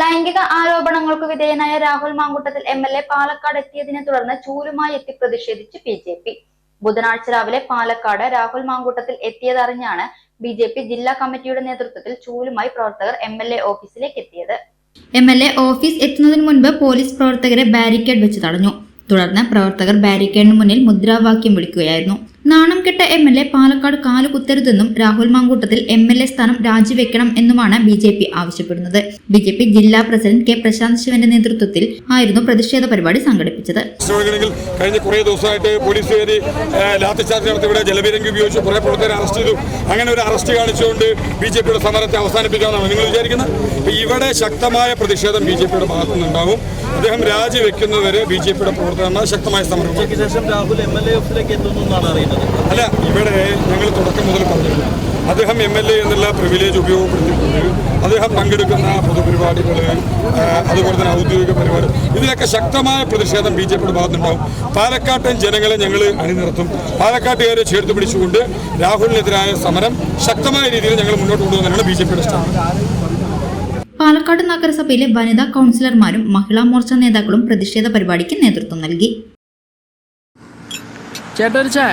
ലൈംഗിക ആരോപണങ്ങൾക്ക് വിധേയനായ Rahul Mamkootathil M L A Palakkad എത്തിയതിനെ തുടർന്ന് ചൂരുമായി എത്തി പ്രതിഷേധിച്ച് ബി ജെ പി. ബുധനാഴ്ച രാവിലെ പാലക്കാട് രാഹുൽ മാങ്കൂട്ടത്തിൽ എത്തിയതറിഞ്ഞാണ് ബി ജെ പി ജില്ലാ കമ്മിറ്റിയുടെ നേതൃത്വത്തിൽ ചൂലുമായി പ്രവർത്തകർ എം എൽ എ ഓഫീസിലേക്ക് എത്തിയത്. എം എൽ എ ഓഫീസ് എത്തുന്നതിന് മുൻപ് പോലീസ് പ്രവർത്തകരെ ബാരിക്കേഡ് വെച്ച് തടഞ്ഞു. തുടർന്ന് പ്രവർത്തകർ ബാരിക്കേഡിന് മുന്നിൽ മുദ്രാവാക്യം വിളിക്കുകയായിരുന്നു. നാണം കെട്ട എം എൽ എ പാലക്കാട് കാൽ കുത്തരുതെന്നും Rahul Mamkootathil M L A സ്ഥാനം രാജിവെക്കണം എന്നുമാണ് ബി ജെ പി ആവശ്യപ്പെടുന്നത്. ബി ജെ പി ജില്ലാ പ്രസിഡന്റ് കെ പ്രശാന്ത് ശിവന്റെ നേതൃത്വത്തിൽ ആയിരുന്നു പ്രതിഷേധ പരിപാടി സംഘടിപ്പിച്ചത്. കഴിഞ്ഞ കുറേ ദിവസമായിട്ട് പോലീസ് ലാത്തിച്ചാർജ് ലാത്തി ചാർജ് നടത്തി ഇവിടെ ജലപീരങ്കി ഉപയോഗിച്ച് കുറെ പ്രവർത്തകരെ അറസ്റ്റ് ചെയ്തു. അങ്ങനെ ഒരു അറസ്റ്റ് കാണിച്ചുകൊണ്ട് ബി ജെ പിയുടെ സമരത്തെ അവസാനിപ്പിക്കാമെന്നാണ് നിങ്ങൾ വിചാരിക്കുന്നത്? ഇവിടെ ശക്തമായ പ്രതിഷേധം ബി ജെ പിയുടെ ഭാഗത്തു നിന്നുണ്ടാകും അദ്ദേഹം രാജിവെക്കുന്നവരെ ബി ജെ പിയുടെ പ്രവർത്തകന്മാർ ശക്തമായ സമരം. ശേഷം രാഹുൽ എം എൽ എ ഓഫീസിലേക്ക് എത്തുന്നു എന്നാണ് അറിയുന്നത്. അല്ല ഇവിടെ ഞങ്ങൾ തുടക്കം മുതൽ പറഞ്ഞിരുന്നു. അദ്ദേഹം എം എൽ എ എന്നുള്ള പ്രിവിലേജ് ഉപയോഗപ്പെടുത്തിയിട്ടുണ്ട് അദ്ദേഹം പങ്കെടുക്കുന്ന പൊതുപരിപാടികൾ അതുപോലെ തന്നെ ഔദ്യോഗിക പരിപാടി ഇതിനൊക്കെ ശക്തമായ പ്രതിഷേധം ബി ജെ പിയുടെ ഭാഗത്തുണ്ടാവും. പാലക്കാട്ടൻ ജനങ്ങളെ ഞങ്ങൾ അണിനിർത്തും പാലക്കാട്ടുകാരെ ചേർത്ത് പിടിച്ചുകൊണ്ട് രാഹുലിനെതിരായ സമരം ശക്തമായ രീതിയിൽ ഞങ്ങൾ മുന്നോട്ട് കൊണ്ടുപോകുന്നതാണ് ബി ജെ പിയുടെ സ്ഥാനം പാലക്കാട് നഗരസഭയിലെ വനിതാ കൗൺസിലർമാരും മഹിളാ മോർച്ച നേതാക്കളും പ്രതിഷേധ പരിപാടിക്ക് നേതൃത്വം നൽകി. ചേട്ടാ ചായ.